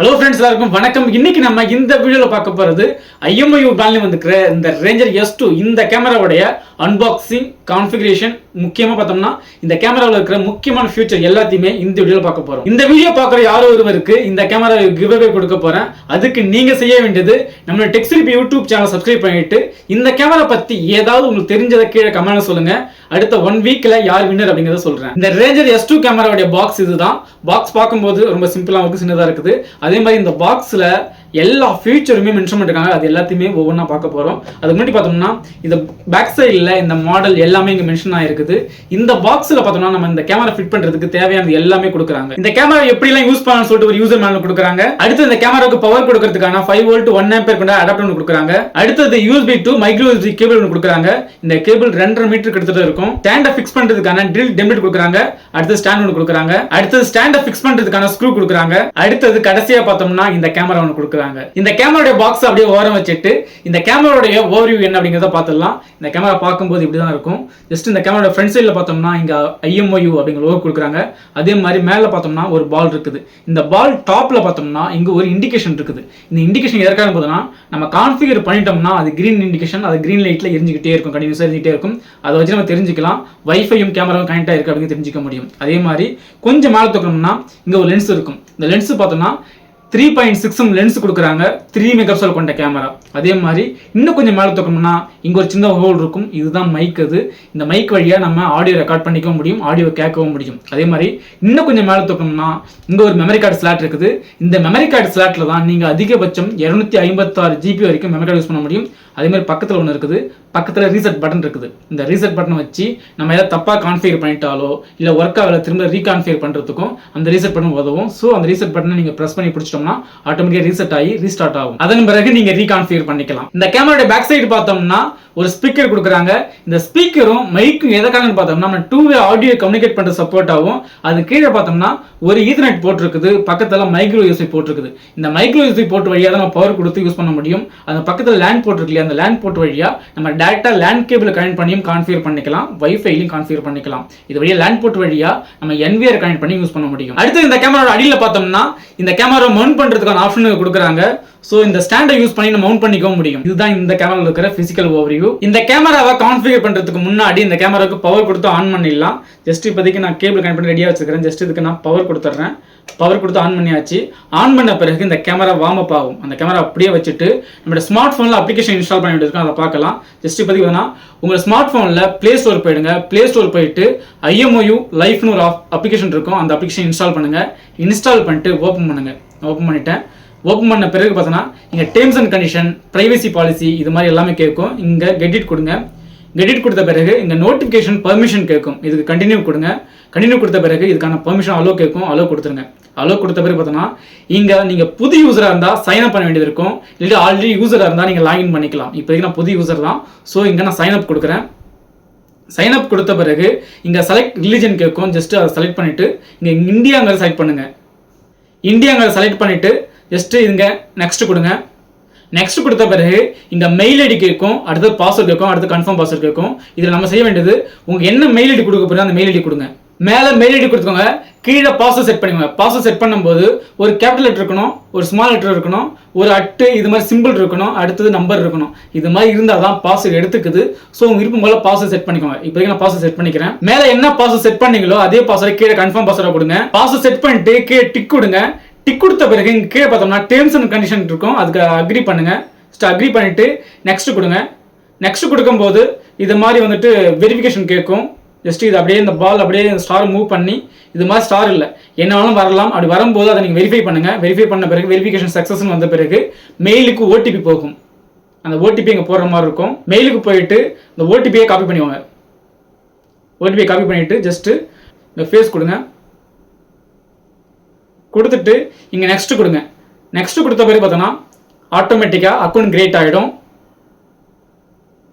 Hello friends எல்லாருக்கும் வணக்கம். இன்னைக்கு நம்ம இந்த வீடியோவில் பார்க்க போறது ஐஎம்ஐயூ பிராண்ட்ல வந்துக்கிற இந்த ரேஞ்சர் எஸ் டூ இந்த கேமராவுடைய அன்பாக்சிங் கான்ஃபிகரேஷன் முக்கியமா பார்த்தோம்னா இந்த கேமராவில் இருக்கிற முக்கியமான ஃபியூச்சர் எல்லாத்தையுமே இந்த வீடியோவில் பார்க்க போறோம். இந்த வீடியோ பார்க்குற யாரோ ஒருவருக்கு இந்த கேமரா கிவ் அவே கொடுக்க போறேன். அதுக்கு நீங்க செய்ய வேண்டியது நம்மளோட டெக்ஸ்டிலிப் யூடியூப் சேனல் சப்ஸ்கிரைப் பண்ணிட்டு இந்த கேமரா பத்தி ஏதாவது உங்களுக்கு தெரிஞ்சதை கீழே கமெண்ட் சொல்லுங்க. அடுத்த ஒன் வீக்ல யார் வின்னர் அப்படிங்கிறத சொல்றேன். இந்த ரேஞ்சர் எஸ் டூ கேமராவுடைய பாக்ஸ் இதுதான். பாக்ஸ் பார்க்கும்போது ரொம்ப சிம்பிளா இருக்குது சின்னதாக இருக்குது. அதே மாதிரி இந்த பாக்ஸ்ல எல்லா ஃபியூச்சருமே மென்ஷன் பண்ணிருக்காங்க. அது எல்லாத்தையுமே ஒவ்வொன்றா பார்க்க போகிறோம் அதுக்கு முன்னாடி பார்த்தோம்னா இந்த பேக் சைடில் இந்த மாடல் எல்லாமே இங்கே மென்ஷன் ஆகிருக்குது இந்த பாக்ஸில் பார்த்தோம்னா நம்ம இந்த கேமரா ஃபிட் பண்ணுறதுக்கு தேவையானது எல்லாமே கொடுக்குறாங்க. இந்த கேமரா எப்படிலாம் யூஸ் பண்ணணும்னு சொல்லிட்டு ஒரு யூசர் மேனுவல் கொடுக்குறாங்க. அடுத்து இந்த கேமராவுக்கு பவர் கொடுக்கறதுக்கான ஃபைவ் வோல்ட் ஒன் ஆம்பேர் கொண்ட அடாப்டர் ஒன்று கொடுக்குறாங்க. அடுத்தது USB to micro USB cable ஒன்று கொடுக்குறாங்க. இந்த கேபிள் ரெண்டரை மீட்டர் கிட்டத்தட்ட இருக்கும். ஸ்டாண்டை ஃபிக்ஸ் பண்ணுறதுக்கான ட்ரில் டெம்பிட் கொடுக்குறாங்க. அடுத்து ஸ்டாண்ட் ஒன்று கொடுக்குறாங்க. அடுத்தது ஸ்டாண்டை ஃபிக்ஸ் பண்ணுறதுக்கான ஸ்க்ரூ கொடுக்குறாங்க. அடுத்தது கடைசியாக பார்த்தோம்னா இந்த கேமரா ஒன்று கொடுக்குறாங்க. இந்த கேமராடைய பாக்ஸ் அப்படியே ஓரம் வச்சுட்டு இந்த கேமராடைய ஓவர்வியூ என்ன அப்படிங்கிறத பார்த்துடலாம். இந்த கேமரா பார்க்கும்போது இப்படி தான் இருக்கும். ஜஸ்ட் இந்த கேமராட ஃப்ரண்ட் சைடில் பார்த்தோம்னா இங்கே ஐஎம்ஓயூ அப்படிங்கிற லோகோ கொடுக்குறாங்க. அதே மாதிரி மேலே பார்த்தோம்னா ஒரு பால் இருக்குது. இந்த பால் டாப்பில் பார்த்தோம்னா இங்க ஒரு இண்டிகேஷன் இருக்குது. இந்த இண்டிகேஷன் எதற்காக பார்த்தோம்னா நம்ம கான்ஃபிகர் பண்ணிட்டோம்னா அது கிரீன் இண்டிகேஷன் அது கிரீன் லைட்டில் எரிஞ்சிக்கிட்டே இருக்கும். கண்டினியூஸாக எரிஞ்சிக்கிட்டே இருக்கும். அதை வச்சு நம்ம தெரிஞ்சுக்கலாம். வைஃபையும் கேமராவும் கனெக்ட் ஆயிருக்கு அப்படின்னு தெரிஞ்சுக்க முடியும். அதே மாதிரி கொஞ்சம் மேலே தூக்கணும்னா இங்கே ஒரு லென்ஸ் இருக்கும். இந்த லென்ஸ் பார்த்தோம்னா த்ரீ பாயிண்ட் சிக்ஸும் லென்ஸ் கொடுக்குறாங்க. த்ரீ மெகாபிக்சல் கொண்ட கேமரா அதே மாதிரி இன்னும் கொஞ்சம் மேலே தூக்கணும்னா இங்கே ஒரு சின்ன ஹோல் இருக்கும். இதுதான் மைக் அது. இந்த மைக் வழியாக நம்ம ஆடியோ ரெக்கார்ட் பண்ணிக்கவும் முடியும் ஆடியோ கேட்கவும் முடியும். அதே மாதிரி இன்னும் கொஞ்சம் மேலே தூக்கணும்னா இங்கே ஒரு மெமரி கார்டு ஸ்லாட் இருக்குது. இந்த மெமரி கார்டு ஸ்லாட்டில் தான் நீங்கள் அதிகபட்சம் இரநூத்தி ஐம்பத்தாறு ஜிபி வரைக்கும் மெமரி கார்டு யூஸ் பண்ண முடியும். அதே மாதிரி பக்கத்தில் ஒன்று இருக்குது. பக்கத்தில் ரீசெட் பட்டன் இருக்குது. இந்த ரீசெட் பட்டனை வச்சு நம்ம ஏதாவது தப்பாக கான்ஃபிகர் பண்ணிட்டாலோ இல்லை ஒர்க் ஆகல திரும்ப ரீகான்ஃபிகர் பண்ணுறதுக்கும் அந்த ரீசெட் பட்டன் உதவும். ஸோ அந்த ரீசெட் பட்டனை நீங்கள் ப்ரெஸ் பண்ணி பிடிச்சிட்டோம்னா ஆட்டோமேட்டிக்காக ரீசெட் ஆகி ரீஸ்டார்ட் ஆகும். அதன் பிறகு நீங்கள் ரீகான்ஃபிகர் பண்ணிக்கலாம். இந்த கேமராவோட பேக் சைடு பார்த்தோம்னா ஒரு ஸ்பீக்கர் கொடுக்குறாங்க. இந்த ஸ்பீக்கரும் மைக்கும் எதுக்காகன்னு பார்த்தோம்னா நம்ம டூ வே ஆடியோ கம்யூனிகேட் பண்ணுற சப்போர்ட் ஆகும் அது கீழே பார்த்தோம்னா ஒரு ஈதர்நெட் போட்டிருக்குது. பக்கத்தில் மைக்ரோ யூஎஸ்பி போட்டிருக்குது. இந்த மைக்ரோ யூஎஸ்பி போட்டு வழியாக தான் நம்ம பவர் கொடுத்து யூஸ் பண்ண முடியும். அந்த பக்கத்தில் லேண்ட் போட்டிருக்கு இல்லையா அந்த லேண்ட் போர்ட் வழியாக நம்ம டேரெக்டாக லேண்ட் கேபிள் கனெக்ட் பண்ணியும் கான்ஃபிகர் பண்ணிக்கலாம். வைஃபைலையும் கான்ஃபிகர் பண்ணிக்கலாம். இது வழியாக லேண்ட் போர்ட் வழியாக நம்ம என்விஆர் கனெக்ட் பண்ணி யூஸ் பண்ண முடியும். அடுத்து இந்த கேமராவோட அடியில் பார்த்தோம்னா இந்த கேமரா மவுண்ட் பண்ணுறதுக்கான ஆப்ஷன் கொடுக்குறாங்க. ஸோ இந்த ஸ்டாண்டை யூஸ் பண்ணி நம்ம மவுண்ட் பண்ணிக்கவும் முடியும். இதுதான் இந்த கேமராவில் இருக்கிற பிசிக்கல் ஓவர்வியூ இந்த கேமராவை கான்ஃபிகர் பண்ணுறதுக்கு முன்னாடி இந்த கேமராவுக்கு பவர் கொடுத்து ஆன் பண்ணிடலாம். ஜஸ்ட் இப்போதைக்கு நான் கேபிள் கனெக்ட் பண்ணி ரெடியாக வச்சிருக்கிறேன். ஜஸ்ட் இதுக்கு நான் பவர் கொடுத்துட்றேன். பவர் கொடுத்து ஆன் பண்ணியாச்சு. ஆன் பண்ண பிறகு இந்த கேமரா வார்ம் அப் ஆகும். அந்த கேமரா அப்படியே வச்சுட்டு நம்மளோட ஸ்மார்ட் ஃபோனில் அப்ளிகேஷன் இன்ஸ்டால் பண்ணி இருக்கோம். அதை பார்க்கலாம். ஜஸ்ட் இப்போதைக்கு வேணா உங்கள் ஸ்மார்ட் ஃபோனில் ப்ளே ஸ்டோர் போயிடுங்க. ப்ளே ஸ்டோர் போயிட்டு ஐஎம்ஓயு லைஃப்னு ஒரு அப்ளிகேஷன் இருக்கும். அந்த அப்ளிகேஷன் இன்ஸ்டால் பண்ணுங்க. இன்ஸ்டால் பண்ணிட்டு ஓப்பன் பண்ணுங்கள் ஓப்பன் பண்ணிட்டேன். ஓப்பன் பண்ண பிறகு பார்த்தோன்னா இங்கே terms and condition privacy policy இது மாதிரி எல்லாமே கேட்கும். இங்கே கெடிட் கொடுங்க. கெடிட் கொடுத்த பிறகு இங்கே நோட்டிஃபிகேஷன் பர்மிஷன் கேட்கும். இதுக்கு கண்டினியூ கொடுங்க. கண்டினியூ கொடுத்த பிறகு இதுக்கான பர்மிஷன் அலோ கேட்கும். அலோ கொடுத்துருங்க. அலோ கொடுத்த பிறகு பார்த்தோன்னா இங்கே நீங்கள் புது யூஸராக இருந்தால் சைன் அப் பண்ண வேண்டியது இருக்கும். இல்லாட்டி ஆல்ரெடி யூஸராக இருந்தால் நீங்கள் லாகின் பண்ணிக்கலாம். இப்போதைக்கு நான் புது யூசர் தான். ஸோ இங்கே நான் சைன் அப் கொடுக்குறேன். சைன் அப் கொடுத்த பிறகு இங்கே செலக்ட் ரிலிஜன் கேட்கும். ஜஸ்ட் அதை செலக்ட் பண்ணிவிட்டு இங்கே இந்தியாங்கிறத செலக்ட் பண்ணுங்கள் இந்தியாங்கிறத செலக்ட் பண்ணிவிட்டு ஜஸ்ட் இதுங்க நெக்ஸ்ட் கொடுங்க. நெக்ஸ்ட் கொடுத்த பிறகு இந்த மெயில் ஐடி கேட்கும் அடுத்து பாஸ்வேர்ட் கேட்கும் அடுத்து கன்ஃபார்ம் பாஸ்வேர்ட் கேட்கும். இதில் நம்ம செய்ய வேண்டியது உங்களுக்கு என்ன மெயில் ஐடி கொடுக்க போறீங்க அந்த மெயில் ஐடி கொடுங்க. மேலே மெயில் ஐடி கொடுத்துக்கோங்க கீழே பாஸ்வேர்ட் செட் பண்ணிக்கோங்க. பாஸ்வேர்ட் செட் பண்ணும்போது ஒரு கேபிட்டல் லெட்டர் இருக்கணும் ஒரு ஸ்மால் லெட்டர் இருக்கணும் ஒரு அட்டு இது மாதிரி சிம்பிள் இருக்கணும் அடுத்தது நம்பர் இருக்கணும். இது மாதிரி இருந்தால் தான் பாஸ்வேர்ட் எடுத்துக்குது. ஸோ உங்கள் விருப்பம் போல பாஸ்வேர்ட் செட் பண்ணிக்கோங்க. இப்போதைக்கு நான் பாஸ்வேர்ட் செட் பண்ணிக்கிறேன். மேலே என்ன பாஸ்வேர்ட் செட் பண்ணீங்களோ அதே பாஸ்வேர்ட் கீழே கன்ஃபார்ம் பாஸ்வேர்ட் கொடுங்க. பாஸ்வேர்ட் செட் பண்ணிட்டு கீழே டிக் கொடுங்க. டிக் கொடுத்த பிறகு இங்கே கீழே பார்த்தோம்னா டேர்ம்ஸ் அண்ட் கண்டிஷன் இருக்கும். அதுக்கு அக்ரி பண்ணுங்கள் பண்ணுங்க அக்ரி பண்ணிவிட்டு நெக்ஸ்ட் கொடுங்க. நெக்ஸ்ட் கொடுக்கும்போது இது மாதிரி வந்துட்டு வெரிஃபிகேஷன் கேட்கும். ஜஸ்ட் இது அப்படியே இந்த பால் அப்படியே இந்த ஸ்டார் மூவ் பண்ணி இது மாதிரி ஸ்டார் இல்லை. என்னாலும் வரலாம். அப்படி வரும்போது அதை நீங்கள் வெரிஃபை பண்ணுங்கள் வெரிஃபை பண்ண பிறகு வெரிஃபிகேஷன் சக்ஸஸ்னு வந்த பிறகு மெயிலுக்கு ஓடிபி போகும். அந்த ஓடிபி இங்கே போடுற மாதிரி இருக்கும். மெயிலுக்கு போயிட்டு இந்த ஓடிபியை காப்பி பண்ணிவாங்க ஓடிபியை காப்பி பண்ணிவிட்டு ஜஸ்ட்டு இந்த ஃபேஸ் கொடுங்க. கொடுத்துட்டு இங்கே நெக்ஸ்ட்டு கொடுங்க. நெக்ஸ்ட்டு கொடுத்த பிறகு பார்த்தோன்னா ஆட்டோமேட்டிக்காக அக்கௌண்ட் கிரியேட் ஆகிடும்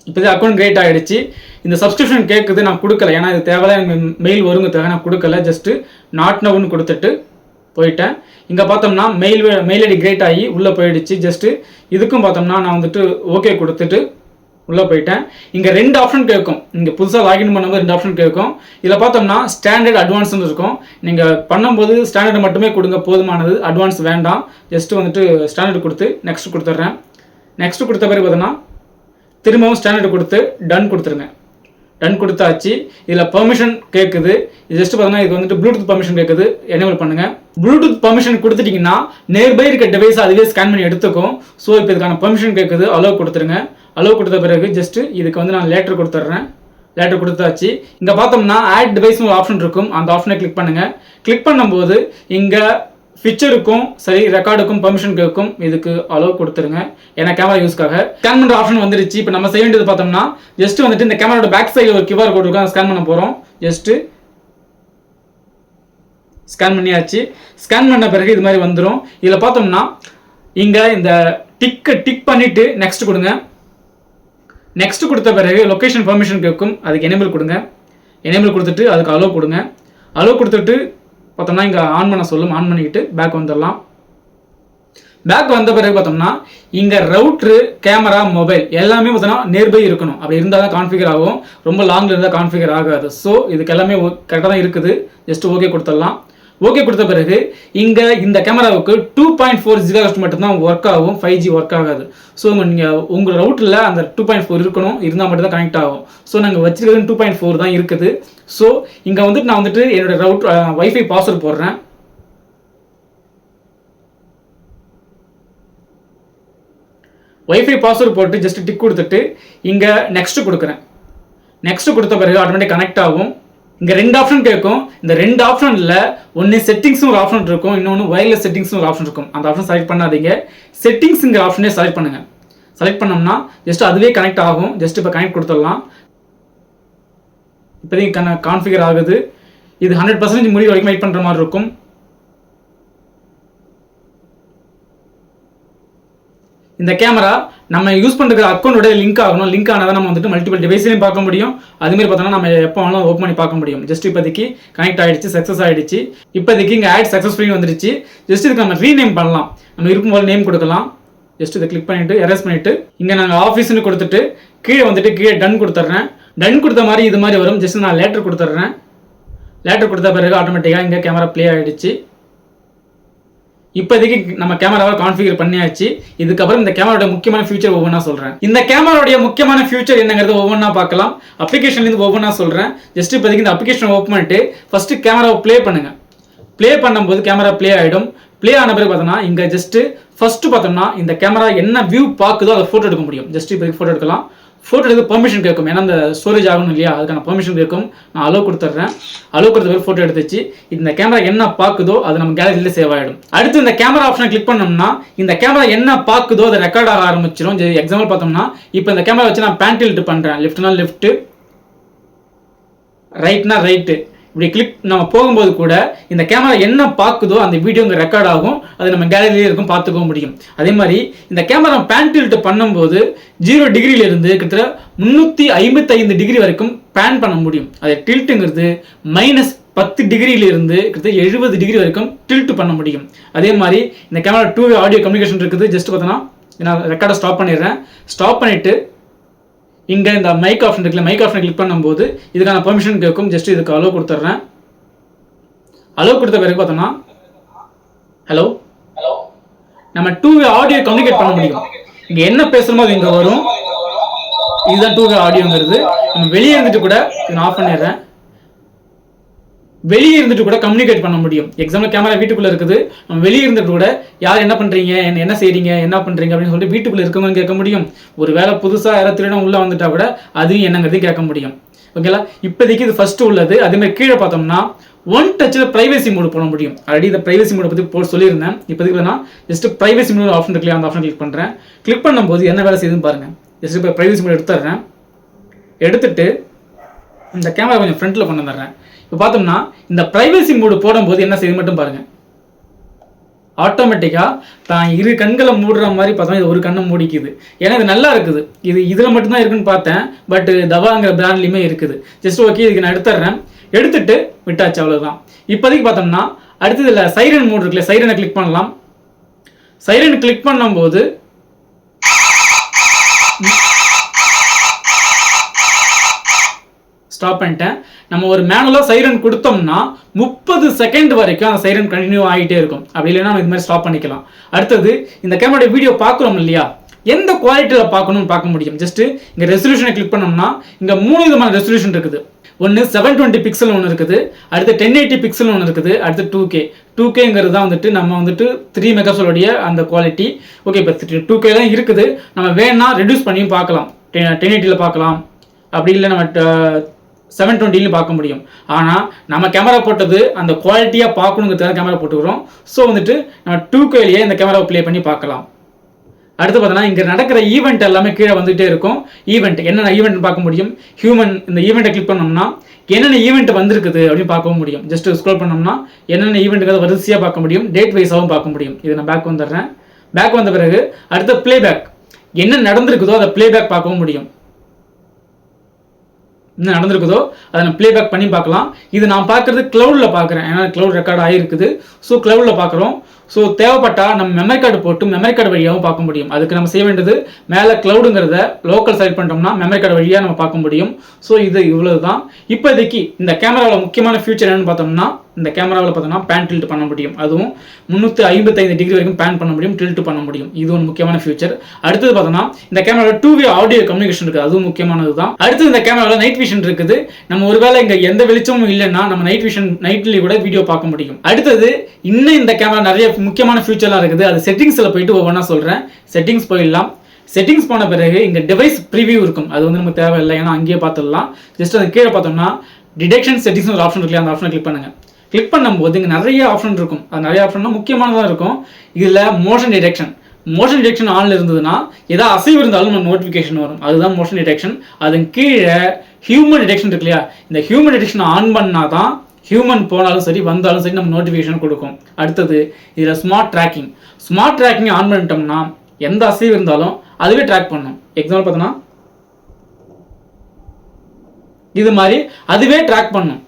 இப்போதே அக்கௌண்ட் கிரியேட் ஆகிடுச்சு இந்த சப்ஸ்கிரிப்ஷன் கேட்குது நான் கொடுக்கல. ஏன்னா இது தேவையில்ல. எனக்கு மெயில் வருங்க. தேவை நான் கொடுக்கல. ஜஸ்ட்டு நாட் நவுன்னு கொடுத்துட்டு போயிட்டேன். இங்கே பார்த்தோம்னா மெயில் மெயில் ஐடி கிரியேட் ஆகி உள்ளே போயிடுச்சு. ஜஸ்ட்டு இதுக்கும் பார்த்தோம்னா நான் வந்துட்டு ஓகே கொடுத்துட்டு உள்ளே போயிட்டேன். இங்கே ரெண்டு ஆப்ஷன் கேட்கும் இங்கே புதுசாக லாகின் பண்ணும்போது ரெண்டு ஆப்ஷன் கேட்கும் இதில் பார்த்தோம்னா ஸ்டாண்டர்ட் அட்வான்ஸ்னு இருக்கும். நீங்கள் பண்ணும்போது ஸ்டாண்டர்ட் மட்டுமே கொடுங்க போதுமானது. அட்வான்ஸ் வேண்டாம். ஜஸ்ட் வந்துட்டு ஸ்டாண்டர்ட் கொடுத்து நெக்ஸ்ட் கொடுத்துட்றேன். நெக்ஸ்ட் கொடுத்த பிறகு பார்த்தோன்னா திரும்பவும் ஸ்டாண்டர்ட் கொடுத்து டன் கொடுத்துருங்க. டன் கொடுத்தாச்சு. இதில் பெர்மிஷன் கேட்குது இது ஜஸ்ட் பார்த்தீங்கன்னா இது வந்துட்டு ப்ளூடூத் பெர்மிஷன் கேட்குது எனேபிள் பண்ணுங்கள் ப்ளூடூத் பெர்மிஷன் கொடுத்துட்டீங்கன்னா நேர்பை இருக்க டிவைஸ் அதுவே ஸ்கேன் பண்ணி எடுத்துக்கும். ஸோ இப்போ இதுக்கான பெர்மிஷன் கேட்குது அலோவ் கொடுத்துருங்க. அலோவ் கொடுத்த பிறகு ஜஸ்ட் இதுக்கு வந்து நான் லேட்டர் கொடுத்துட்றேன். லேட்டர் கொடுத்தாச்சு. இங்கே பார்த்தோம்னா ஆட் டிவைஸ்னு ஒரு ஆப்ஷன் இருக்கும். அந்த ஆப்ஷனை கிளிக் பண்ணுங்கள் கிளிக் பண்ணும்போது இங்கே பிக்சருக்கும் சரி ரெக்கார்டுக்கும் பெர்மிஷன் கேட்கும் இதுக்கு அலோவ் கொடுத்துருங்க ஏன்னா கேமரா யூஸ்க்காக ஸ்கேன் பண்ணுற ஆப்ஷன் வந்துருச்சு. இப்போ நம்ம செய்ய வேண்டியது பார்த்தோம்னா ஜஸ்ட் வந்துட்டு இந்த கேமராவோட பேக் சைடில் ஒரு கியூஆர் கோட் இருக்கும். ஸ்கேன் பண்ண போகிறோம் ஜஸ்ட்டு ஸ்கேன் பண்ணியாச்சு. ஸ்கேன் பண்ண பிறகு இது மாதிரி வந்துடும் இதில் பார்த்தோம்னா இங்கே இந்த டிக்கை டிக் பண்ணிவிட்டு நெக்ஸ்ட் கொடுங்க. நெக்ஸ்ட் கொடுத்த பிறகு லொக்கேஷன் பர்மிஷன் கேட்கும் அதுக்கு எனேபிள் கொடுங்க. எனேபிள் கொடுத்துட்டு அதுக்கு அலோவ் கொடுங்க. அலோவ் கொடுத்துட்டு பார்த்தோம்னா இங்கே ஆன் பண்ண சொல்லும். ஆன் பண்ணிக்கிட்டு பேக் வந்துடலாம். பேக் வந்த பிறகு பார்த்தோம்னா இங்கே ரவுட்ரு கேமரா மொபைல் எல்லாமே பார்த்தோம்னா நியர்பை இருக்கணும். அப்படி இருந்தால் தான் கான்ஃபிகர் ஆகும். ரொம்ப லாங்கில் இருந்தால் கான்ஃபிகர் ஆகாது. ஸோ இதுக்கு எல்லாமே கரெக்டாக தான் இருக்குது. ஜஸ்ட் ஓகே கொடுத்துடலாம். ஓகே கொடுத்த பிறகு இங்கே இந்த கேமராவுக்கு டூ பாயிண்ட் ஃபோர் ஜிகாஹெச் மட்டும்தான் ஒர்க் ஆகும் ஃபைவ் ஜி ஒர்க் ஆகாது. ஸோ நீங்கள் உங்கள் ரவுட்டில் அந்த டூ பாயிண்ட் ஃபோர் இருக்கணும் இருந்தால் மட்டும் தான் கனெக்ட் ஆகும் ஸோ நாங்கள் வச்சிருக்கிறது டூ பாயிண்ட் ஃபோர் தான் இருக்குது. ஸோ இங்கே வந்துட்டு நான் வந்துட்டு என்னோட ரவுட் வைஃபை பாஸ்வேர்ட் போடுறேன். வைஃபை பாஸ்வேர்ட் போட்டு ஜஸ்ட் டிக் கொடுத்துட்டு இங்கே நெக்ஸ்ட்டு கொடுக்குறேன். நெக்ஸ்ட்டு கொடுத்த பிறகு ஆட்டோமேட்டிக் கனெக்ட் ஆகும். இங்கே ரெண்டு ஆப்ஷன் கேட்கும் இந்த ரெண்டு ஆப்ஷனில் ஒன்று செட்டிங்ஸும் ஒரு ஆப்ஷன் இருக்கும் இன்னொன்று ஒயர்லெஸ் செட்டிங்ஸும் ஒரு ஆப்ஷன் இருக்கும். அந்த ஆப்ஷன் செலக்ட் பண்ணாதீங்க. செட்டிங்ஸுங்கிற ஆப்ஷனே செலக்ட் பண்ணுங்கள் செலக்ட் பண்ணோம்னா ஜஸ்ட் அதுவே கனெக்ட் ஆகும். ஜஸ்ட் இப்போ கனெக்ட் கொடுத்துடலாம். இப்போதைக்கு கன கான்ஃபிகர் ஆகுது. இது ஹண்ட்ரட் பர்சன்டேஜ் முடிவு வரைக்கும் வெயிட் பண்ணுற மாதிரி இருக்கும். இந்த கேமரா நம்ம யூஸ் பண்ணுற அக்கௌண்டோட லிங்க் ஆகணும். லிங்க் ஆனால் தான் நம்ம வந்துட்டு மல்டிபிள் டிவைஸ்லையும் பார்க்க முடியும். அதுமாரி பார்த்தோம்னா நம்ம எப்போ வேணாலும் ஓப்பன் பண்ணி பார்க்க முடியும். ஜஸ்ட் இப்போதைக்கு கனெக்ட் ஆகிடுச்சு சக்ஸஸ் ஆகிடுச்சு இப்போதைக்கு இங்கே ஆட் சக்ஸஸ்ஃபுல்லி வந்துருச்சு. ஜஸ்ட் இதுக்கு நம்ம ரீநேம் பண்ணலாம். நம்ம இருக்கும் போது நேம் கொடுக்கலாம். ஜஸ்ட் இதை கிளிக் பண்ணிட்டு எரேஸ் பண்ணிட்டு இங்கே நாங்கள் ஆஃபீஸ்னு கொடுத்துட்டு கீழே வந்துட்டு கீழே டன் கொடுத்துட்றேன். டன் கொடுத்த மாதிரி இது மாதிரி வரும். ஜஸ்ட் நான் லேட்டர் கொடுத்துட்றேன். லேட்டர் கொடுத்த பிறகு ஆட்டோமேட்டிக்காக இங்கே கேமரா ப்ளே ஆகிடுச்சு இப்போதைக்கு நம்ம கேமராவை கான்ஃபிகர் பண்ணியாச்சு. இதுக்கப்புறம் இந்த கேமராவோட முக்கியமான ஃபியூச்சர் ஒவ்வொன்றா சொல்கிறேன் இந்த கேமராவுடைய முக்கியமான ஃபியூச்சர் என்னங்கிறது ஒவ்வொன்றா பார்க்கலாம். அப்ளிகேஷன்லேருந்து ஒவ்வொன்றா சொல்கிறேன் ஜஸ்ட் இப்போதைக்கு இந்த அப்ளிகேஷன் ஓப்பன் பண்ணிட்டு ஃபஸ்ட்டு கேமராவை ப்ளே பண்ணுங்க. ப்ளே பண்ணும்போது கேமரா ப்ளே ஆகிடும் ப்ளே ஆன பிறகு பார்த்தோம்னா இங்கே ஜஸ்ட்டு ஃபஸ்ட்டு பார்த்தோம்னா இந்த கேமரா என்ன வியூ பார்க்குதோ அதை ஃபோட்டோ எடுக்க முடியும். ஜஸ்ட் இப்போதைக்கு ஃபோட்டோ எடுக்கலாம். ஃபோட்டோ எடுக்க பெர்மிஷன் கேட்கும். ஏன்னா அந்த ஸ்டோரேஜ் ஆகணும் இல்லையா? அதுக்கான பெர்மிஷன் கேட்கும். நான் அலோவ் கொடுத்துட்றேன். அலோவ் கொடுத்த பிறகு ஃபோட்டோ எடுத்துச்சு. இந்த கேமரா என்ன பார்க்குதோ அது நம்ம கேலரியில் சேவ் ஆகிடும் அடுத்து இந்த கேமரா ஆப்ஷனை கிளிக் பண்ணோம்னா இந்த கேமரா என்ன பார்க்குதோ அதை ரெக்கார்ட் ஆக ஆரம்பிச்சிடும் எக்ஸாம்பிள் பார்த்தோம்னா இப்போ இந்த கேமரா வச்சு நான் பேன் பண்ணுறேன் லெஃப்ட்னா லெஃப்ட்டு ரைட்னா ரைட்டு இப்படி கிளிக் நம்ம போகும்போது கூட இந்த கேமரா என்ன பார்க்குதோ அந்த வீடியோ இங்கே ரெக்கார்ட் ஆகும். அது நம்ம கேலரியிலே இருக்கும் பார்த்துக்க முடியும். அதே மாதிரி இந்த கேமரா பேன் டில்ட் பண்ணும்போது ஜீரோ டிகிரியிலிருந்து கிட்டத்தட்ட முந்நூற்றி ஐம்பத்தைந்து டிகிரி வரைக்கும் பேன் பண்ண முடியும். அது டில்ட்டுங்கிறது மைனஸ் பத்து டிகிரியிலிருந்து கிட்டத்தட்ட எழுபது டிகிரி வரைக்கும் டில்ட் பண்ண முடியும். அதே மாதிரி இந்த கேமரா டூ ஆடியோ கம்யூனிகேஷன் இருக்குது. ஜஸ்ட் பார்த்தோன்னா நான் ரெக்கார்டை ஸ்டாப் பண்ணிடுறேன். ஸ்டாப் பண்ணிவிட்டு இங்கே இந்த மைக் ஆப்ஷன் இருக்குல்ல மைக் ஆப்ஷன் கிளிக் பண்ணும்போது இதுக்கான பெர்மிஷன் கேட்கும் ஜஸ்ட் இதுக்கு அலோவ் கொடுத்துட்றேன். அலோவ் கொடுத்த பிறகு பார்த்தோம்னா ஹலோ நம்ம டூ வே ஆடியோ கம்யூனிகேட் பண்ண முடியும். இங்கே என்ன பேசுகிறோமோ அது இங்கே வரும். இதுதான் டூ வே ஆடியோங்கிறது நம்ம வெளியே இருந்துட்டு கூட இதை ஆஃப் பண்ணிடுறேன். வெளியே இருந்துட்டு கூட கம்யூனிகேட் பண்ண முடியும். எக்ஸாம்பிள் கேமரா வீட்டுக்குள்ள இருக்குது. நம்ம வெளியே இருந்துட்டு கூட யார் என்ன பண்றீங்க? என்ன என்ன செய்றீங்க? என்ன பண்றீங்க? அப்படின்னு சொல்லிட்டு வீட்டுக்குள்ள இருக்கவங்க கேட்க முடியும். ஒரு வேலை புதுசா யாராவது திருடம் உள்ள வந்துட்டா கூட அதையும் என்னங்கிறது கேட்க முடியும். ஓகேங்களா இப்போதைக்கு இது ஃபர்ஸ்ட் உள்ளது. அதே மாதிரி கீழே பார்த்தோம்னா ஒன் டச்சில் ப்ரைவசி மோடு போட முடியும். ஆல்ரெடி இந்த ப்ரைவசி மோட பற்றி போட்டு சொல்லியிருந்தேன். இப்போதைக்கு நான் ஜஸ்ட் ப்ரைவசி மோடு ஆப்ஷன் இருக்குல்லையா? அந்த ஆப்ஷன் கிளிக் பண்ணுறேன் கிளிக் பண்ணும்போது என்ன வேலை செய்யுதுன்னு பாருங்க. ஜஸ்ட் இப்போ ப்ரைவசி மோடு எடுத்துடுறேன். எடுத்துட்டு இந்த கேமரா கொஞ்சம் ஃப்ரண்ட்டில் கொண்டு வந்துடுறேன். இப்போ பார்த்தோம்னா இந்த ப்ரைவசி மூடு போடும்போது என்ன செய்யுது மட்டும் பாருங்கள் ஆட்டோமேட்டிக்காக தான் இரு கண்களை மூடுற மாதிரி பார்த்தோம்னா இது ஒரு கண்ணை மூடிக்குது. ஏன்னா இது நல்லா இருக்குது. இது இதில் மட்டும்தான் இருக்குன்னு பார்த்தேன். பட் தவாங்கிற பிராண்ட்லையுமே இருக்குது. ஜஸ்ட் ஓகே இதுக்கு நான் எடுத்துடுறேன் எடுத்துட்டு விட்டாச்சு அவ்வளோதான் இப்போதைக்கு பார்த்தோம்னா அடுத்தது இல்லை சைரன் மூடு இருக்குல்ல சைரனை கிளிக் பண்ணலாம். சைரன் கிளிக் பண்ணும்போது ஸ்டாப் பண்ணிட்டேன். நம்ம ஒரு மேனுவலாக சைரன் கொடுத்தோம்னா முப்பது செகண்ட் வரைக்கும் அந்த சைரன் கண்டினியூ ஆகிட்டே இருக்கும். அப்படி இல்லைன்னா நம்ம இது மாதிரி ஸ்டாப் பண்ணிக்கலாம். அடுத்தது இந்த கேமரோட வீடியோ பார்க்குறோம் இல்லையா? எந்த குவாலிட்டியில் பார்க்கணும்னு பார்க்க முடியும்? ஜஸ்ட் இங்கே ரெசல்யூஷனை கிளிக் பண்ணோம்னா இங்கே மூணு விதமான ரெசல்யூஷன் இருக்குது. ஒன்று செவன் டுவெண்ட்டி பிக்சல் ஒன்று இருக்குது. அடுத்து டென் எயிட்டி பிக்சல் ஒன்று இருக்குது. அடுத்து டூ கே டூ கேங்கிறது தான் வந்துட்டு நம்ம வந்துட்டு த்ரீ மெகாசோலுடைய அந்த குவாலிட்டி ஓகே இப்போ டூ கே தான் இருக்குது. நம்ம வேணால் ரெடியூஸ் பண்ணியும் பார்க்கலாம். டென் எயிட்டியில் பார்க்கலாம். அப்படி இல்லை நம்ம செவன் டுவெண்ட்டிலையும் பார்க்க முடியும். ஆனால் நம்ம கேமரா போட்டது அந்த குவாலிட்டியாக பார்க்கணுங்கிறதுக்காக கேமரா போட்டுக்கிறோம். ஸோ வந்துட்டு நம்ம டூ கேலியே இந்த கேமராவை ப்ளே பண்ணி பார்க்கலாம். அடுத்து பார்த்தோன்னா இங்கே நடக்கிற ஈவெண்ட் எல்லாமே கீழே வந்துகிட்டே இருக்கும். ஈவெண்ட் என்னென்ன ஈவெண்ட் பார்க்க முடியும். ஹியூமன் இந்த ஈவெண்ட்டை கிளிக் பண்ணோம்னா என்னென்ன ஈவெண்ட் வந்திருக்குது அப்படின்னு பார்க்கவும் முடியும். ஜஸ்ட் ஸ்க்ரோல் பண்ணோம்னா என்னென்ன ஈவெண்ட்டுக்கு வரிசையாக பார்க்க முடியும். டேட் வைஸாகவும் பார்க்க முடியும். இது நான் பேக் வந்துடுறேன் பேக் வந்த பிறகு அடுத்த ப்ளேபேக் என்ன நடந்திருக்குதோ அதை ப்ளேபேக் பார்க்கவும் முடியும். என்ன நடந்திருக்குதோ அதை நான் ப்ளேபேக் பண்ணி பார்க்கலாம். இது நான் பார்க்குறது க்ளவுடில் பார்க்குறேன். ஏன்னா க்ளவுட் ரெக்கார்ட் ஆகிருக்குது ஸோ க்ளவுடில் பார்க்குறோம். ஸோ தேவைப்பட்டால் நம்ம மெமரி கார்டு போட்டு மெமரி கார்டு வழியாகவும் பார்க்க முடியும். அதுக்கு நம்ம செய்ய வேண்டியது மேலே க்ளவுடுங்கிறத லோக்கல் செலக்ட் பண்ணிட்டோம்னா மெமரி கார்டு வழியாக நம்ம பார்க்க முடியும். ஸோ இது இவ்வளவு தான் இப்போதைக்கு இந்த கேமராவில் முக்கியமான ஃபியூச்சர் என்னென்னு பார்த்தோம்னா இந்த கேமராவில் பார்த்தோம்னா பேன் டில்ட் பண்ண முடியும். அதுவும் முந்நூற்றி ஐம்பத்தைந்து டிகிரி வரைக்கும் பேன் பண்ண முடியும் டில்ட் பண்ண முடியும். இது ஒரு முக்கியமான ஃபியூச்சர் அடுத்தது பார்த்தோம்னா இந்த கேமராவில் டூ வே ஆடியோ கம்யூனிகேஷன் இருக்குது அதுவும் முக்கியமானது தான். அடுத்து இந்த கேமராவில் நைட் விஷன் இருக்குது. நம்ம ஒருவேளை இங்கே எந்த வெளிச்சமும் இல்லைன்னா நம்ம நைட் விஷன் நைட்லேயே கூட வீடியோ பார்க்க முடியும். அடுத்தது இன்னும் இந்த கேமரா நிறைய முக்கியமான ஃபியூச்சர்லாம் இருக்குது. அது செட்டிங்ஸில் போயிட்டு ஒவ்வொன்றா சொல்கிறேன் செட்டிங்ஸ் போயிடலாம். செட்டிங்ஸ் போன பிறகு இங்கே டிவைஸ் ப்ரிவியூ இருக்கும். அது வந்து நமக்கு தேவையில்லை. ஏன்னா அங்கேயே பார்த்துடலாம். ஜஸ்ட் அது கீழே பார்த்தோம்னா டிடெக்ஷன் செட்டிங்ஸ் ஒரு ஆப்ஷன் இருக்கு அந்த ஆப்ஷனை கிளிக் பண்ணுங்கள் கிளிக் பண்ணும்போது இங்கே நிறைய ஆப்ஷன் இருக்கும். அது நிறைய ஆப்ஷன்னா முக்கியமானதாக இருக்கும். இதில் மோஷன் டிடெக்ஷன் மோஷன் டிடெக்ஷன் ஆனில் இருந்ததுன்னா ஏதாவது அசைவு இருந்தாலும் நம்ம நோட்டிஃபிகேஷன் வரும். அதுதான் மோஷன் டிடெக்ஷன் அதன் கீழே ஹியூமன் டிடெக்ஷன் இருக்கு இல்லையா? இந்த ஹியூமன் டிடெக்ஷன் ஆன் பண்ணால் தான் ஹியூமன் போனாலும் சரி வந்தாலும் சரி நம்ம நோட்டிஃபிகேஷன் கொடுக்கும். அடுத்தது இதில் smart tracking smart tracking on பண்ணிட்டோம்னா எந்த அசைவு இருந்தாலும் அதுவே ட்ராக் பண்ணும். எக்ஸாம்பிள் பார்த்தோன்னா இது மாதிரி அதுவே ட்ராக் பண்ணும்.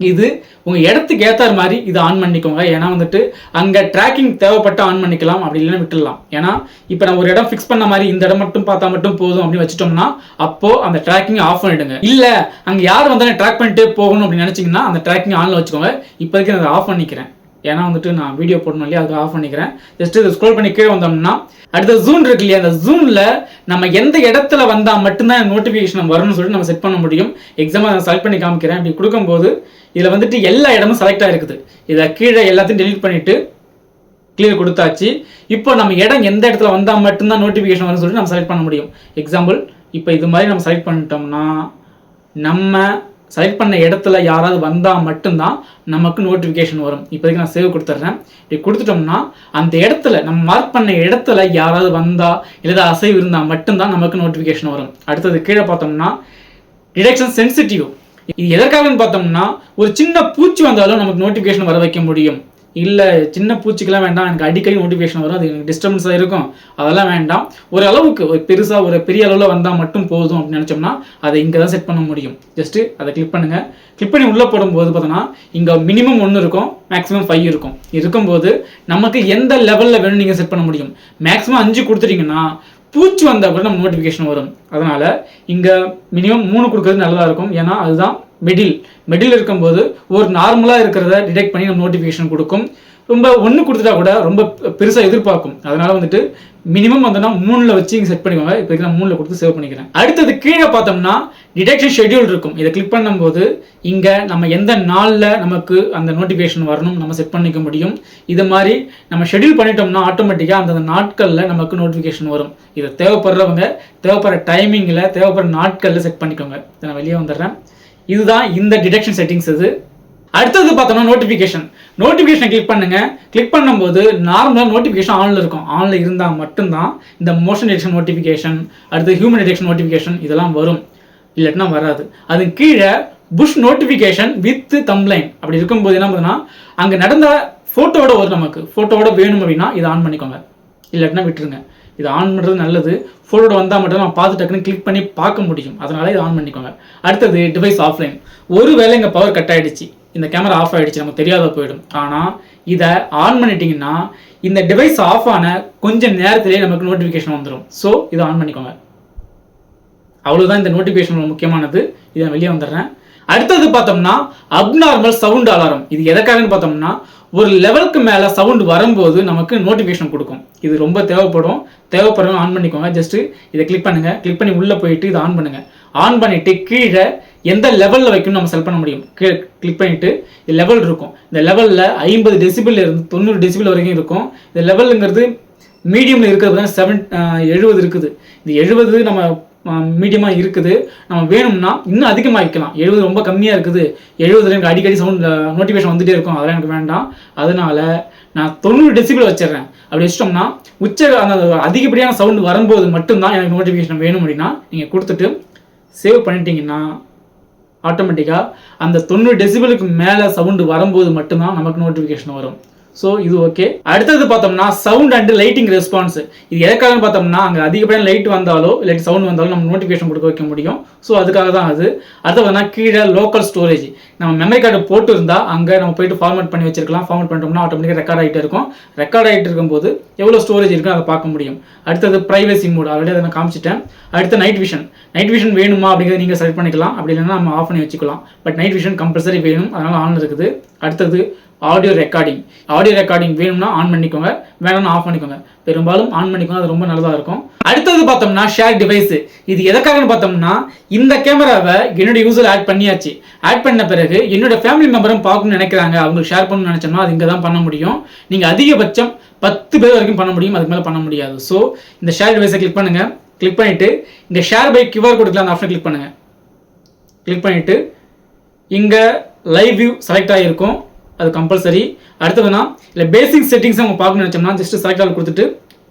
இது உங்கள் இடத்துக்கு ஏற்றார் மாதிரி இதை ஆன் பண்ணிக்கோங்க. ஏன்னா வந்துட்டு அங்கே ட்ராக்கிங் தேவைப்பட்டு ஆன் பண்ணிக்கலாம் அப்படி இல்லைன்னா விட்டுடலாம். ஏன்னா இப்போ நம்ம ஒரு இடம் ஃபிக்ஸ் பண்ண மாதிரி இந்த இடம் மட்டும் பார்த்தா மட்டும் போதும் அப்படின்னு வச்சுட்டோம்னா அப்போது அந்த ட்ராக்கிங் ஆஃப் பண்ணிடுங்க. இல்லை அங்கே யார் வந்தாலும் ட்ராக் பண்ணிட்டே போகணும் அப்படின்னு நினச்சிங்கன்னா அந்த ட்ராக்கிங் ஆனில் வச்சுக்கோங்க. இப்போதைக்கு நான் அதை ஆஃப் பண்ணிக்கிறேன். ஏன்னா வந்துட்டு நான் வீடியோ போடணும் இல்லையா? அதுக்கு ஆஃப் பண்ணிக்கிறேன். ஜஸ்ட் இதை ஸ்க்ரோல் பண்ணி கீழே வந்தோம்னா அடுத்த ஜூன் இருக்கு இல்லையா? அந்த ஜூனில் நம்ம எந்த இடத்துல வந்தால் மட்டும்தான் நோட்டிஃபிகேஷன் வரும்னு சொல்லிட்டு நம்ம செட் பண்ண முடியும். எக்ஸாம்பிள் நான் செலக்ட் பண்ணி காமிக்கிறேன். இப்படி கொடுக்கும்போது இதில் வந்துட்டு எல்லா இடமும் செலக்ட் ஆகிருக்குது இதை கீழே எல்லாத்தையும் டெலிட் பண்ணிவிட்டு கிளியர் கொடுத்தாச்சு. இப்போ நம்ம இடம் எந்த இடத்துல வந்தால் மட்டும்தான் நோட்டிஃபிகேஷன் வரும்னு சொல்லிட்டு நம்ம செலக்ட் பண்ண முடியும். எக்ஸாம்பிள் இப்போ இது மாதிரி நம்ம செலக்ட் பண்ணிட்டோம்னா நம்ம செலக்ட் பண்ண இடத்துல யாராவது வந்தால் மட்டும்தான் நமக்கு நோட்டிஃபிகேஷன் வரும். இப்போதைக்கு நான் சேவ் கொடுத்துட்றேன். இப்படி கொடுத்துட்டோம்னா அந்த இடத்துல நம்ம மார்க் பண்ண இடத்துல யாராவது வந்தால் இல்லை அசைவு இருந்தால் மட்டும்தான் நமக்கு நோட்டிஃபிகேஷன் வரும். அடுத்தது கீழே பார்த்தோம்னா டிடெக்ஷன் சென்சிட்டிவ் இது எதற்காகன்னு பார்த்தோம்னா ஒரு சின்ன பூச்சி வந்தாலும் நமக்கு நோட்டிஃபிகேஷன் வர வைக்க முடியும். இல்லை சின்ன பூச்சிக்கெல்லாம் வேண்டாம். எனக்கு அடிக்கடி நோட்டிஃபிகேஷன் வரும். அது எனக்கு டிஸ்டர்பன்ஸாக இருக்கும். அதெல்லாம் வேண்டாம். ஒரு அளவுக்கு ஒரு பெருசாக ஒரு பெரிய அளவில் வந்தால் மட்டும் போதும் அப்படின்னு நினச்சோம்னா அதை இங்கே தான் செட் பண்ண முடியும். ஜஸ்ட்டு அதை கிளிக் பண்ணுங்கள் கிளிக் பண்ணி உள்ளே போடும்போது பார்த்தோன்னா இங்கே மினிமம் ஒன்று இருக்கும். மேக்ஸிமம் ஃபைவ் இருக்கும். இருக்கும்போது நமக்கு எந்த லெவலில் வேணும் நீங்கள் செட் பண்ண முடியும். மேக்ஸிமம் அஞ்சு கொடுத்துட்டீங்கன்னா பூச்சி வந்தால் கூட நம்ம நோட்டிஃபிகேஷன் வரும். அதனால் இங்கே மினிமம் மூணு கொடுக்கறது நல்லதாக இருக்கும். ஏன்னா அதுதான் மிடில் மிடில் இருக்கும்போது ஒரு நார்மலாக இருக்கிறத டிடெக்ட் பண்ணி நம்ம நோட்டிஃபிகேஷன் கொடுக்கும். ரொம்ப ஒன்று கொடுத்துட்டா கூட ரொம்ப பெருசாக எதிர்பார்க்கும். அதனால வந்துட்டு மினிமம் வந்தோம்னா மூணில் வச்சு இங்கே செட் பண்ணிக்கோங்க. இப்போ நான் மூணில் கொடுத்து சேவ் பண்ணிக்கிறேன். அடுத்தது கீழே பார்த்தோம்னா டிடெக்ஷன் ஷெட்யூல் இருக்கும். இதை கிளிக் பண்ணும்போது இங்கே நம்ம எந்த நாளில் நமக்கு அந்த நோட்டிஃபிகேஷன் வரணும் நம்ம செட் பண்ணிக்க முடியும். இது மாதிரி நம்ம ஷெட்யூல் பண்ணிட்டோம்னா ஆட்டோமேட்டிக்காக அந்த நாட்களில் நமக்கு நோட்டிஃபிகேஷன் வரும். இதை தேவைப்படுறவங்க தேவைப்படுற டைமிங்கில் தேவைப்படுற நாட்களில் செட் பண்ணிக்கோங்க. இதை நான் வெளியே வந்துடுறேன். இதுதான் இந்த டிடெக்ஷன் செட்டிங்ஸ் இது. அடுத்தது பார்த்தோம்னா நோட்டிஃபிகேஷன் நோட்டிஃபிகேஷன் கிளிக் பண்ணுங்க. கிளிக் பண்ணும்போது நார்மலாக நோட்டிஃபிகேஷன் ஆனில் இருக்கும். ஆனில் இருந்தால் மட்டும்தான் இந்த மோஷன் டிடெக்ஷன் நோட்டிஃபிகேஷன் அடுத்து ஹியூமன் டிடெக்ஷன் நோட்டிஃபிகேஷன் இதெல்லாம் வரும். இல்லாட்டினா வராது. அது கீழே புஷ் நோட்டிஃபிகேஷன் வித் தம்ப்ளைன் அப்படி இருக்கும்போது என்ன பண்ணுன்னா அங்கே நடந்த ஃபோட்டோவோட வரும் நமக்கு. ஃபோட்டோவோட வேணும் அப்படின்னா இதை ஆன் பண்ணிக்கோங்க. இல்லாட்டினா விட்டுருங்க. இது ஆன் பண்ணுறது நல்லது. ஃபோட்டோட வந்தால் மட்டும் நம்ம பார்த்து டக்குன்னு கிளிக் பண்ணி பார்க்க முடியும். அதனால இதை ஆன் பண்ணிக்கோங்க. அடுத்தது டிவைஸ் ஆஃப்லைன் ஒரு வேளை இங்கே பவர் கட் ஆகிடுச்சு இந்த கேமரா ஆஃப் ஆகிடுச்சு நமக்கு தெரியாத போயிடும். ஆனால் இதை ஆன் பண்ணிட்டீங்கன்னா இந்த டிவைஸ் ஆஃப் ஆன கொஞ்சம் நேரத்திலே நமக்கு நோட்டிஃபிகேஷன் வந்துடும் ஸோ இதை ஆன் பண்ணிக்கோங்க. அவ்வளோதான் இந்த நோட்டிஃபிகேஷன் முக்கியமானது. இதை நான் வெளியே வந்துடுறேன். அடுத்தது பார்த்தோம்னா அப்நார்மல் சவுண்ட் அலாரம் இது எதற்காகன்னு பார்த்தோம்னா ஒரு லெவலுக்கு மேலே சவுண்ட் வரும்போது நமக்கு நோட்டிஃபிகேஷன் கொடுக்கும். இது ரொம்ப தேவைப்படும். தேவைப்படும் ஆன் பண்ணிக்கோங்க. ஜஸ்ட்டு இதை கிளிக் பண்ணுங்கள் கிளிக் பண்ணி உள்ளே போயிட்டு இதை ஆன் பண்ணுங்கள் ஆன் பண்ணிவிட்டு கீழே எந்த லெவலில் வைக்கணும் நம்ம செலக்ட் பண்ண முடியும்? கீழே கிளிக் பண்ணிட்டு லெவல் இருக்கும். இந்த லெவலில் ஐம்பது டெசிபிள் இருந்து தொண்ணூறு டெசிபிள் வரைக்கும் இருக்கும். இந்த லெவலுங்கிறது மீடியமில் இருக்கிறது தான் செவன் எழுபது இருக்குது. இந்த எழுபது நம்ம மீடியமாக இருக்குது. நம்ம வேணும்னா இன்னும் அதிகமாக வைக்கலாம் எழுபது ரொம்ப கம்மியாக இருக்குது. எழுபதுல எனக்கு அடிக்கடி சவுண்ட் நோட்டிஃபிகேஷன் வந்துகிட்டே இருக்கும். அதெல்லாம் எனக்கு வேண்டாம். அதனால நான் தொண்ணூறு டெசிபிள் வச்சிடுறேன். அப்படி வச்சிட்டோம்னா உச்ச அந்த அதிகப்படியான சவுண்ட் வரும்போது மட்டும்தான் எனக்கு நோட்டிஃபிகேஷன் வேணும் அப்படின்னா நீங்கள் கொடுத்துட்டு சேவ் பண்ணிட்டீங்கன்னா ஆட்டோமேட்டிக்காக அந்த தொண்ணூறு டெசிபிளுக்கு மேலே சவுண்டு வரும்போது மட்டும்தான் நமக்கு நோட்டிஃபிகேஷன் வரும். ஸோ இது ஓகே அடுத்தது பார்த்தோம்னா சவுண்ட் அண்ட் லைட்டிங் ரெஸ்பான்ஸ் இது எதுக்காகன்னு பார்த்தோம்னா அங்கே அதிகப்படியான லைட் வந்தாலோ இல்லாட்டி சவுண்ட் வந்தாலும் நம்ம நோட்டிஃபிகேஷன் கொடுக்க வைக்க முடியும். ஸோ அதுக்காக தான் அது. அடுத்து பார்த்தா கீழே லோக்கல் ஸ்டோரேஜ் நம்ம மெமரி கார்டு போட்டு இருந்தால் அங்கே நம்ம போயிட்டு ஃபார்மேட் பண்ணி வச்சிருக்கலாம். ஃபார்மேட் பண்ணிட்டோம்னா ஆட்டோமேட்டிக்காக ரெக்கார்ட் ஆகிட்டு இருக்கும். ரெக்கார்ட் ஆகிட்டு இருக்கும்போது எவ்வளோ ஸ்டோரேஜ் இருக்கும் அதை பார்க்க முடியும். அடுத்தது ப்ரைவசி மோட் ஆல்ரெடி அதை நான் காமிச்சிட்டேன். அடுத்து நைட் விஷன் நைட் விஷன் வேணுமா அப்படிங்கிறத நீங்கள் செலக்ட் பண்ணிக்கலாம். அப்படி இல்லைன்னா நம்ம ஆஃப் பண்ணி வச்சுக்கலாம். பட் நைட் விஷன் கம்பல்சரி வேணும். அதனால் ஆன் இருக்குது. அடுத்தது ஆடியோ ரெக்கார்டிங் ஆடியோ ரெக்கார்டிங் வேணும்னா ஆன் பண்ணிக்கோங்க வேணும்னா ஆஃப் பண்ணிக்கோங்க. பெரும்பாலும் ஆன் பண்ணிக்கோங்க அது ரொம்ப நல்லதாக இருக்கும். அடுத்தது பார்த்தோம்னா ஷேர் டிவைஸ் இது எதற்காகன்னு பார்த்தோம்னா இந்த கேமராவை என்னோட யூஸில் ஆட் பண்ணியாச்சு. ஆட் பண்ண பிறகு என்னோட ஃபேமிலி மெம்பரும் பார்க்கணும்னு நினைக்கிறாங்க. அவங்களுக்கு ஷேர் பண்ணணும்னு நினச்சோம்னா அது இங்கே தான் பண்ண முடியும். நீங்கள் அதிகபட்சம் பத்து பேர் வரைக்கும் பண்ண முடியும். அதுக்கு மேலே பண்ண முடியாது. ஸோ இந்த ஷேர் டிவைஸை கிளிக் பண்ணுங்கள் கிளிக் பண்ணிட்டு இங்கே ஷேர் பை கியூஆர் கொடுக்கலாம் அந்த ஆப்ஷன் கிளிக் பண்ணுங்கள் கிளிக் பண்ணிவிட்டு இங்கே லைவ் வியூ செலக்ட் ஆகிருக்கும் அது கம்பல்சரி அடுத்ததுனா இல்லை பேசிக் செட்டிங்ஸ் அவங்க பார்க்கணும்னு நினச்சோம்னா ஜஸ்ட் செலக்ட் ஆகி கொடுத்துட்டு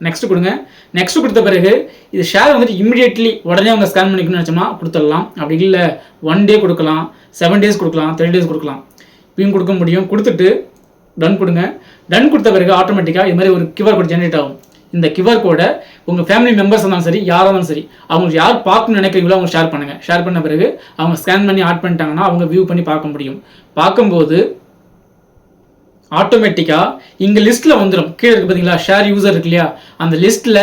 நெக்ஸ்ட் கொடுங்க. நெக்ஸ்ட் கொடுத்த பிறகு இது ஷேர் வந்துட்டு இமீடியட்லி உடனே அவங்க ஸ்கேன் பண்ணிக்கணும்னு நினச்சோம்னா கொடுத்துடலாம். அப்படி இல்லை ஒன் டே கொடுக்கலாம் செவன் டேஸ் கொடுக்கலாம் த்ரீ டேஸ் கொடுக்கலாம். இப்பயும் கொடுக்க முடியும். கொடுத்துட்டு டன் கொடுங்க. டன் கொடுத்த பிறகு ஆட்டோமேட்டிக்காக இது மாதிரி ஒரு கியூஆர் கோட் ஜென்ரேட் ஆகும். இந்த கியூஆர் கோடை உங்கள் ஃபேமிலி மெம்பர்ஸ் இருந்தாலும் சரி யாராக இருந்தாலும் சரி அவங்களுக்கு யார் பார்க்கணும்னு நினைக்கிறீங்களோ அவங்க ஷேர் பண்ணுங்கள் ஷேர் பண்ண பிறகு அவங்க ஸ்கேன் பண்ணி ஆட் பண்ணிட்டாங்கன்னா அவங்க வியூ பண்ணி பார்க்க முடியும். பார்க்கும்போது ஆட்டோமேட்டிக்காக இங்கே லிஸ்ட்டில் வந்துடும் கீழே இருக்கு பார்த்தீங்களா ஷேர் யூஸர் இருக்கு இல்லையா? அந்த லிஸ்ட்டில்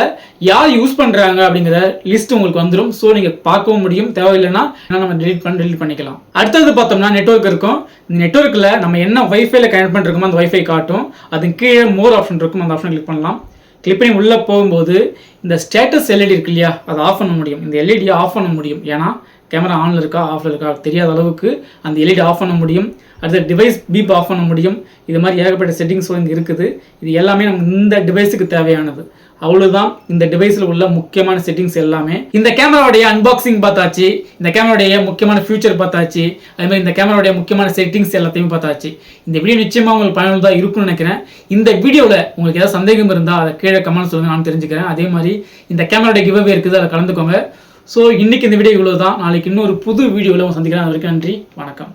யார் யூஸ் பண்ணுறாங்க அப்படிங்கிற லிஸ்ட் உங்களுக்கு வந்துடும் ஸோ நீங்கள் பார்க்கவும் முடியும். தேவையில்லைன்னா நம்ம டெலிட் பண்ணி டெலிட் பண்ணிக்கலாம். அடுத்தது பார்த்தோம்னா நெட்ஒர்க் இருக்கும். இந்த நெட்ஒர்க்கில் நம்ம என்ன ஒய்ஃபைல கனெக்ட் பண்ணிருக்கோமோ அந்த ஒய்ஃபை காட்டும். அது கீழே மோர் ஆப்ஷன் இருக்கும். அந்த ஆப்ஷன் கிளிக் பண்ணலாம். கிளிக் பண்ணி உள்ளே போகும்போது இந்த ஸ்டேட்டஸ் எல்இடி இருக்கு இல்லையா அதை ஆஃப் பண்ண முடியும். இந்த எல்இடியை ஆஃப் பண்ண முடியும். ஏன்னா கேமரா ஆனில் இருக்கா ஆஃபில் இருக்கா தெரியாத அளவுக்கு அந்த எல்இடி ஆஃப் பண்ண முடியும். அடுத்த டிவைஸ் பீப் ஆஃப் பண்ண முடியும். இது மாதிரி ஏகப்பட்ட செட்டிங்ஸும் இங்கே இருக்குது. இது எல்லாமே நமக்கு இந்த டிவைஸுக்கு தேவையானது. அவ்வளவுதான். இந்த டிவைஸில் உள்ள முக்கியமான செட்டிங்ஸ் எல்லாமே. இந்த கேமராவுடைய அன்பாக்சிங் பார்த்தாச்சு. இந்த கேமராவுடைய முக்கியமான ஃபியூச்சர் பார்த்தாச்சு. அதே மாதிரி இந்த கேமராவுடைய முக்கியமான செட்டிங்ஸ் எல்லாத்தையும் பார்த்தாச்சு. இந்த வீடியோ நிச்சயமாக உங்களுக்கு பயனுள்ளதாக இருக்கும்னு நினைக்கிறேன். இந்த வீடியோவில் உங்களுக்கு ஏதாவது சந்தேகம் இருந்தால் அதை கீழே கமெண்ட் சொல்லுங்க. நான் தெரிஞ்சுக்கிறேன். அதே மாதிரி இந்த கேமராவுடைய கிவ்வே இருக்குது. அதை கலந்துக்கோங்க. ஸோ இன்னைக்கு இந்த வீடியோ இவ்வளோ தான் நாளைக்கு இன்னொரு புது வீடியோவில் சந்திக்கிறேன். அதற்கு நன்றி. வணக்கம்.